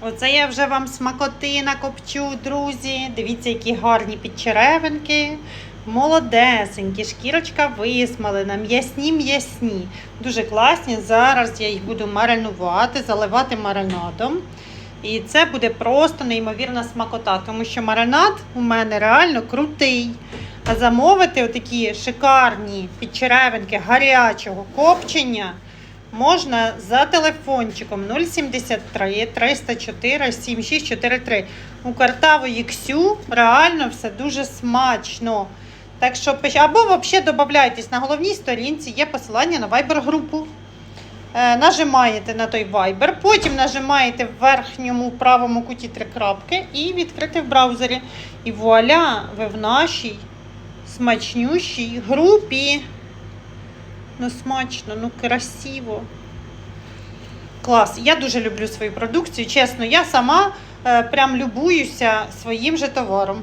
Оце я вже вам смакоти накопчу, друзі. Дивіться, які гарні підчеревинки. Молодесенькі, шкірочка висмалена, м'ясні, м'ясні. Дуже класні. Зараз я їх буду маринувати, заливати маринадом. І це буде просто неймовірна смакота, тому що маринад у мене реально крутий. А замовити отакі шикарні підчеревинки гарячого копчення можна за телефончиком 073 304 7643. У картавої Ксю реально все дуже смачно. Так що або взагалі додавайтесь на головній сторінці, є посилання на Viber групу. Е, нажимаєте на той Viber, потім нажимаєте в верхньому правому куті три крапки і відкрити в браузері. І вуаля, ви в нашій смачнющій групі. Ну, смачно, ну красиво. Клас. Я дуже люблю свою продукцію. Чесно, я сама е, прям любуюся своїм же товаром.